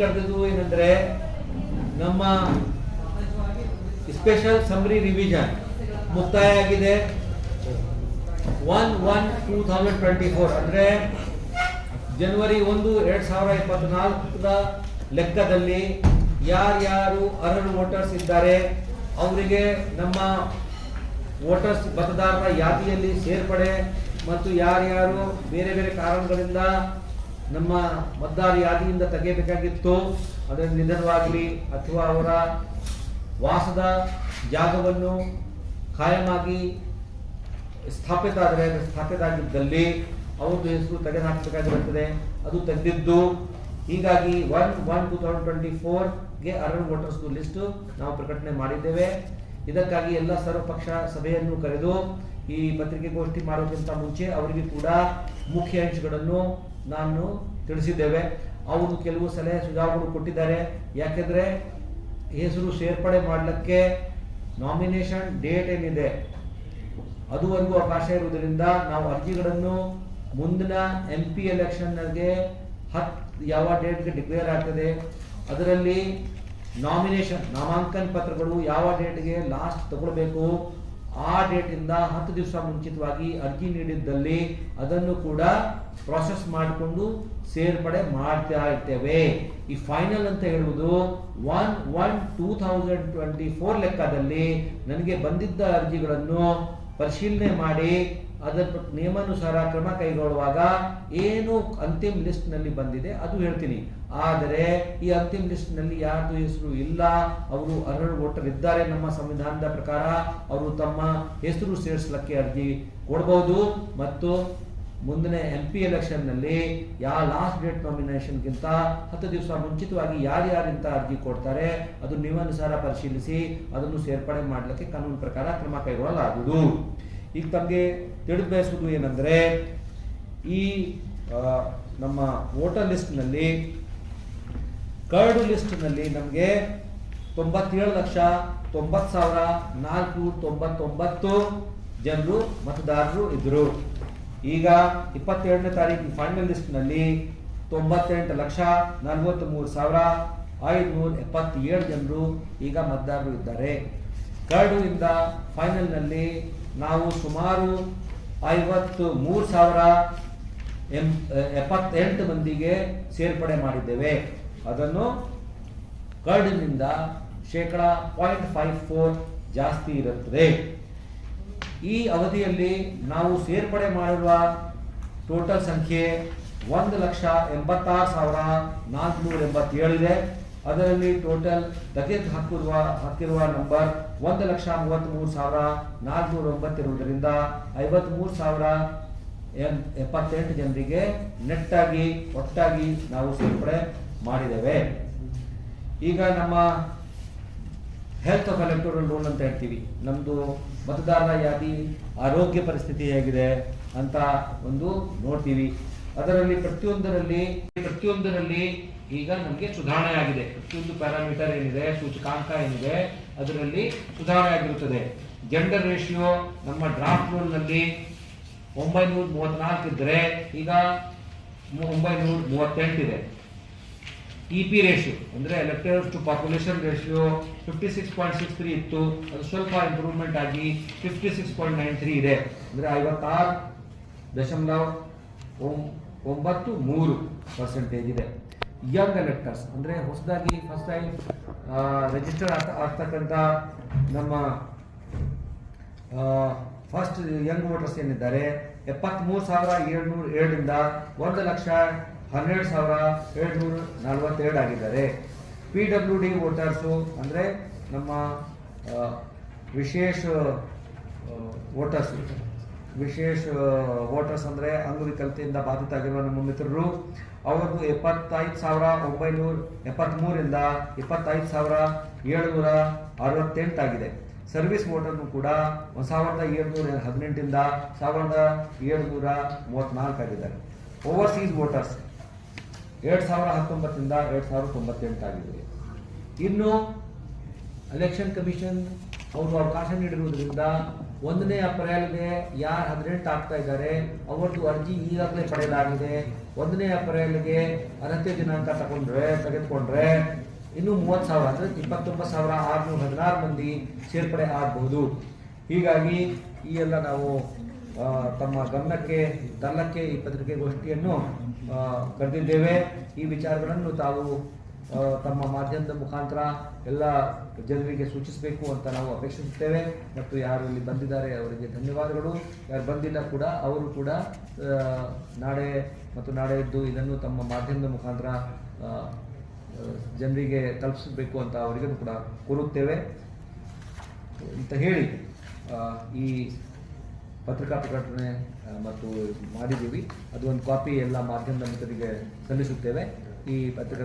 ಕರೆದಿದ್ದು ಏನಂದ್ರೆ ನಮ್ಮ ಸ್ಪೆಷಲ್ ಸಮರಿ ರಿವಿಷನ್ ಮುಕ್ತಾಯ ಆಗಿದೆ. One one two thousand twenty four ಅಂದ್ರೆ ಜನವರಿ ಒಂದು, ಎರಡ್ ಸಾವಿರ ಇಪ್ಪತ್ನಾಲ್ಕರ ಲೆಕ್ಕದಲ್ಲಿ ಯಾರ್ಯಾರು ಅರ್ಹರು ವೋಟರ್ಸ್ ಇದ್ದಾರೆ, ಅವರಿಗೆ ನಮ್ಮ ವೋಟರ್ಸ್ ಮತದಾರರ ಯಾದಿಯಲ್ಲಿ ಸೇರ್ಪಡೆ ಮತ್ತು ಯಾರ್ಯಾರು ಬೇರೆ ಬೇರೆ ಕಾರಣಗಳಿಂದ ನಮ್ಮ ಮತದಾರ ಯಾದಿಯಿಂದ ತೆಗೆಯಬೇಕಾಗಿತ್ತು. ಅದರ ನಿಧನವಾಗಲಿ ಅಥವಾ ಅವರ ವಾಸದ ಜಾಗವನ್ನು ಕಾಯಮಾಗಿ ಸ್ಥಾಪಿತ ಆದರೆ ಸ್ಥಾಪಿತ ಅವ್ರದ್ದು ಹೆಸರು ತೆಗೆದುಹಾಕಬೇಕಾಗಿರುತ್ತದೆ. ಅದು ತೆಗೆದಿದ್ದು, ಹೀಗಾಗಿ one one two thousand twenty ಫೋರ್ಗೆ ಅರ್ಹರು ವೋಟರ್ಸ್ ಲಿಸ್ಟ್ ನಾವು ಪ್ರಕಟಣೆ ಮಾಡಿದ್ದೇವೆ. ಇದಕ್ಕಾಗಿ ಎಲ್ಲ ಸರ್ವಪಕ್ಷ ಸಭೆಯನ್ನು ಕರೆದು ಈ ಪತ್ರಿಕೆಗೋಷ್ಠಿ ಮಾಡೋಕ್ಕಿಂತ ಮುಂಚೆ ಅವರಿಗೆ ಕೂಡ ಮುಖ್ಯ ಅಂಶಗಳನ್ನು ನಾನು ತಿಳಿಸಿದ್ದೇವೆ. ಅವರು ಕೆಲವು ಸಲಹೆ ಸುಧಾಗಳು ಕೊಟ್ಟಿದ್ದಾರೆ. ಯಾಕೆಂದರೆ ಹೆಸರು ಸೇರ್ಪಡೆ ಮಾಡಲಿಕ್ಕೆ ನಾಮಿನೇಷನ್ ಡೇಟ್ ಏನಿದೆ, ಅದುವರೆಗೂ ಅವಕಾಶ ಇರುವುದರಿಂದ ನಾವು ಅರ್ಜಿಗಳನ್ನು ಮುಂದಿನ ಎಂ ಪಿ ಎಲೆಕ್ಷನ್ಗೆ ಹತ್ ಯಾವ ಡೇಟ್ಗೆ ಡಿಕ್ಲೇರ್ ಆಗ್ತದೆ. ಅದರಲ್ಲಿ ನಾಮಿನೇಷನ್ ನಾಮಾಂಕನ ಪತ್ರಗಳು ಯಾವ ಡೇಟ್ಗೆ ಲಾಸ್ಟ್ ತಗೊಳ್ಬೇಕು. ಆ ಡೇಟಿಂದ ಹತ್ತು ದಿವಸ ಮುಂಚಿತವಾಗಿ ಅರ್ಜಿ ನೀಡಿದ್ದಲ್ಲಿ ಅದನ್ನು ಕೂಡ ಪ್ರಾಸೆಸ್ ಮಾಡಿಕೊಂಡು ಸೇರ್ಪಡೆ ಮಾಡ್ತಾ ಇರ್ತೇವೆ. ಈ ಫೈನಲ್ ಅಂತ ಹೇಳುವುದು one one two thousand twenty four ಲೆಕ್ಕದಲ್ಲಿ ನನಗೆ ಬಂದಿದ್ದ ಅರ್ಜಿಗಳನ್ನು ಪರಿಶೀಲನೆ ಮಾಡಿ ಅದರ ನಿಯಮಾನುಸಾರ ಕ್ರಮ ಕೈಗೊಳ್ಳುವಾಗ ಏನು ಅಂತಿಮ ಲಿಸ್ಟ್ನಲ್ಲಿ ಬಂದಿದೆ ಅದು ಹೇಳ್ತೀನಿ. ಆದರೆ ಈ ಅಂತಿಮ ಲಿಸ್ಟ್ನಲ್ಲಿ ಯಾರ್ದು ಹೆಸರು ಇಲ್ಲ, ಅವರು ಅರ್ಹರು ವೋಟರ್ ಇದ್ದಾರೆ ನಮ್ಮ ಸಂವಿಧಾನದ ಪ್ರಕಾರ, ಅವರು ತಮ್ಮ ಹೆಸರು ಸೇರಿಸಲಿಕ್ಕೆ ಅರ್ಜಿ ಕೊಡಬಹುದು ಮತ್ತು ಮುಂದಿನ ಎಂ ಪಿ ಎಲೆಕ್ಷನ್ನಲ್ಲಿ ಯಾವ ಲಾಸ್ಟ್ ಡೇಟ್ ನಾಮಿನೇಷನ್ಗಿಂತ ಹತ್ತು ದಿವಸ ಮುಂಚಿತವಾಗಿ ಯಾರ್ಯಾರಿಂತ ಅರ್ಜಿ ಕೊಡ್ತಾರೆ, ಅದು ನಿಯಮಾನುಸಾರ ಪರಿಶೀಲಿಸಿ ಅದನ್ನು ಸೇರ್ಪಡೆ ಮಾಡಲಿಕ್ಕೆ ಕಾನೂನು ಪ್ರಕಾರ ಕ್ರಮ ಕೈಗೊಳ್ಳಲಾಗುವುದು. ಈಗ ತಮಗೆ ತಿಳಿದು ಬಯಸುವುದು ಏನಂದರೆ, ಈ ನಮ್ಮ ವೋಟರ್ ಲಿಸ್ಟ್ನಲ್ಲಿ ಕರಡು ಲಿಸ್ಟ್ನಲ್ಲಿ ನಮಗೆ ತೊಂಬತ್ತೇಳು ಲಕ್ಷ ತೊಂಬತ್ತು ಸಾವಿರ ನಾಲ್ಕು ತೊಂಬತ್ತೊಂಬತ್ತು ಜನರು ಮತದಾರರು ಇದ್ದರು ಈಗ ಇಪ್ಪತ್ತೇಳನೇ ತಾರೀಕು ಫೈನಲ್ ಲಿಸ್ಟ್ನಲ್ಲಿ ತೊಂಬತ್ತೆಂಟು ಲಕ್ಷ ನಲವತ್ತ್ ಮೂರು ಸಾವಿರ ಐದುನೂರ ಎಪ್ಪತ್ತೇಳು ಜನರು ಈಗ ಮತದಾರರು ಇದ್ದಾರೆ. ಕರಡು ಇಂದ ಫೈನಲ್ನಲ್ಲಿ ನಾವು ಸುಮಾರು ಐವತ್ತು ಮೂರು ಸಾವಿರ ಎಂ ಎಪ್ಪತ್ತೆಂಟು ಮಂದಿಗೆ ಸೇರ್ಪಡೆ ಮಾಡಿದ್ದೇವೆ. ಅದನ್ನು ಕರ್ಡಿನಿಂದ ಶೇಕಡ ಪಾಯಿಂಟ್ ಫೈವ್ ಫೋರ್ ಜಾಸ್ತಿ ಇರುತ್ತದೆ. ಈ ಅವಧಿಯಲ್ಲಿ ನಾವು ಸೇರ್ಪಡೆ ಮಾಡಿರುವ ಟೋಟಲ್ ಸಂಖ್ಯೆ ಒಂದು ಲಕ್ಷ ಎಂಬತ್ತಾರು ಸಾವಿರ ನಾಲ್ಕುನೂರ ಎಂಬತ್ತೇಳು ಇದೆ. ಅದರಲ್ಲಿ ಟೋಟಲ್ ತೆಗೆದು ಹಾಕಿರುವ ಹಾಕಿರುವ ನಂಬರ್ ಒಂದು ಲಕ್ಷ ಮೂವತ್ತ್ಮೂರು ಸಾವಿರ ನಾಲ್ಕುನೂರ ಒಂಬತ್ತಿರುವುದರಿಂದ ಐವತ್ತ್ಮೂರು ಸಾವಿರ ಎಪ್ಪತ್ತೆಂಟು ಜನರಿಗೆ ನೆಟ್ಟಾಗಿ, ಒಟ್ಟಾಗಿ ನಾವು ಸೇರ್ಪಡೆ ಮಾಡಿದ್ದೇವೆ. ಈಗ ನಮ್ಮ ಹೆಲ್ತ್ ಆಫ್ ಎಲೆಕ್ಟೋರಲ್ ರೋಲ್ ಅಂತ ಹೇಳ್ತೀವಿ. ನಮ್ಮದು ಮತದಾರರ ಯಾದಿ ಆರೋಗ್ಯ ಪರಿಸ್ಥಿತಿ ಹೇಗಿದೆ ಅಂತ ಒಂದು ನೋಡ್ತೀವಿ. ಅದರಲ್ಲಿ ಪ್ರತಿಯೊಂದರಲ್ಲಿ ಪ್ರತಿಯೊಂದರಲ್ಲಿ ಈಗ ನಮಗೆ ಸುಧಾರಣೆ ಆಗಿದೆ. ಪ್ರತಿಯೊಂದು ಪ್ಯಾರಾಮೀಟರ್ ಏನಿದೆ, ಸೂಚಕಾಂಕ ಏನಿದೆ, ಅದರಲ್ಲಿ ಸುಧಾರಣೆ ಆಗಿರುತ್ತದೆ. ಜೆಂಡರ್ ರೇಷಿಯೋ ನಮ್ಮ ಡ್ರಾಫ್ಟ್ನಲ್ಲಿ ಒಂಬೈನೂರ ಮೂವತ್ನಾಲ್ಕು ಇದ್ದರೆ ಈಗ ಒಂಬೈನೂರ ಒಂಬೈನೂರ ಮೂವತ್ತೆಂಟಿದೆ ಇ ಪಿ ರೇಷಿಯೋ ಅಂದರೆ electors to population ratio fifty six point six three ಇತ್ತು. ಅದು ಸ್ವಲ್ಪ ಇಂಪ್ರೂವ್ಮೆಂಟ್ ಆಗಿ fifty six point nine three ಇದೆ. ಅಂದರೆ ಐವತ್ತಾರು ದಶಮಲವ್ ಒಂಬತ್ತು ಮೂರು ಪರ್ಸೆಂಟೇಜ್ ಇದೆ. ಯಂಗ್ ಎಲೆಕ್ಟರ್ಸ್ ಅಂದರೆ ಹೊಸದಾಗಿ ಫಸ್ಟ್ ಟೈಮ್ ರಿಜಿಸ್ಟರ್ ಆಗ್ತಕ್ಕಂಥ ನಮ್ಮ ಫಸ್ಟ್ ಯಂಗ್ ವೋಟರ್ಸ್ ಏನಿದ್ದಾರೆ ಎಪ್ಪತ್ತ್ಮೂರು ಸಾವಿರ ಏಳ್ನೂರ ಏಳರಿಂದ ಒಂದು ಲಕ್ಷ ಹನ್ನೆರಡು ಸಾವಿರ ಏಳ್ನೂರ ನಲವತ್ತೆರಡು ಆಗಿದ್ದಾರೆ. ಪಿ ಡಬ್ಲ್ಯೂ ಡಿ ವೋಟರ್ಸು ಅಂದರೆ ನಮ್ಮ ವಿಶೇಷ ವೋಟರ್ಸ್ ವಿಶೇಷ ವೋಟರ್ಸ್ ಅಂದರೆ ಅಂಗವಿಕಲತೆಯಿಂದ ಬಾಧಿತ ಆಗಿರುವ ನಮ್ಮ ಮಿತ್ರರು ಅವರು ಎಪ್ಪತ್ತೈದು ಸಾವಿರ ಒಂಬೈನೂರ ಎಪ್ಪತ್ತ್ಮೂರಿಂದ ಇಪ್ಪತ್ತೈದು ಸಾವಿರ ಏಳುನೂರ ಅರವತ್ತೆಂಟಾಗಿದೆ ಸರ್ವಿಸ್ ವೋಟರ್ನು ಕೂಡ ಒಂದು ಸಾವಿರದ ಏಳುನೂರ ಹದಿನೆಂಟಿಂದ ಸಾವಿರದ ಏಳುನೂರ ಮೂವತ್ತ್ನಾಲ್ಕು ಆಗಿದ್ದಾರೆ. ಓವರ್ಸೀಸ್ ವೋಟರ್ಸ್ ಎರಡು ಸಾವಿರ ಹತ್ತೊಂಬತ್ತರಿಂದ ಎರಡು ಸಾವಿರದ ತೊಂಬತ್ತೆಂಟಾಗಿದೆ ಇನ್ನು ಎಲೆಕ್ಷನ್ ಕಮಿಷನ್ ಅವರು ಅವಕಾಶ ನೀಡಿರುವುದರಿಂದ ಒಂದನೇ ಅಪ್ರಿಲ್ಗೆ ಯಾರು ಹದಿನೆಂಟು ಆಗ್ತಾ ಇದ್ದಾರೆ, ಅವರದ್ದು ಅರ್ಜಿ ಈಗಾಗಲೇ ಪಡೆಯಲಾಗಿದೆ. ಒಂದನೇ ಅಪ್ರಿಲ್ಗೆ ಅರ್ಹತೆ ದಿನಾಂಕ ತಗೊಂಡ್ರೆ, ತೆಗೆದುಕೊಂಡ್ರೆ ಇನ್ನು ಮೂವತ್ತು ಸಾವಿರ, ಅಂದರೆ ಇಪ್ಪತ್ತೊಂಬತ್ತು ಸಾವಿರ ಆರುನೂರ ಹದಿನಾರು ಮಂದಿ ಸೇರ್ಪಡೆ ಆಗಬಹುದು ಹೀಗಾಗಿ ಈ ಎಲ್ಲ ನಾವು ತಮ್ಮ ಗಮನಕ್ಕೆ ತಲ್ಲಕ್ಕೆ ಈ ಪತ್ರಿಕೆಗೋಷ್ಠಿಯನ್ನು ಕರೆದಿದ್ದೇವೆ. ಈ ವಿಚಾರಗಳನ್ನು ತಾವು ತಮ್ಮ ಮಾಧ್ಯಮದ ಮುಖಾಂತರ ಎಲ್ಲ ಜನರಿಗೆ ಸೂಚಿಸಬೇಕು ಅಂತ ನಾವು ಅಪೇಕ್ಷಿಸುತ್ತೇವೆ. ಮತ್ತು ಯಾರು ಇಲ್ಲಿ ಬಂದಿದ್ದಾರೆ ಅವರಿಗೆ ಧನ್ಯವಾದಗಳು. ಯಾರು ಬಂದಿಲ್ಲ ಕೂಡ ಅವರು ಕೂಡ ನಾಳೆ ಮತ್ತು ನಾಳೆದ್ದು ಇದನ್ನು ತಮ್ಮ ಮಾಧ್ಯಮದ ಮುಖಾಂತರ ಜನರಿಗೆ ತಲುಪಿಸಬೇಕು ಅಂತ ಅವರಿಗೂ ಕೂಡ ಕೋರುತ್ತೇವೆ. ಅಂತ ಹೇಳಿ ಈ ಪತ್ರಿಕಾ ಪ್ರಕಟಣೆ ಮತ್ತು ಮಾಡಿದ್ದೀವಿ. ಅದು ಒಂದು ಕಾಪಿ ಎಲ್ಲ ಮಾಧ್ಯಮದ ಮಿತ್ರರಿಗೆ ಸಲ್ಲಿಸುತ್ತೇವೆ. ಈ ಪತ್ರಿಕಾ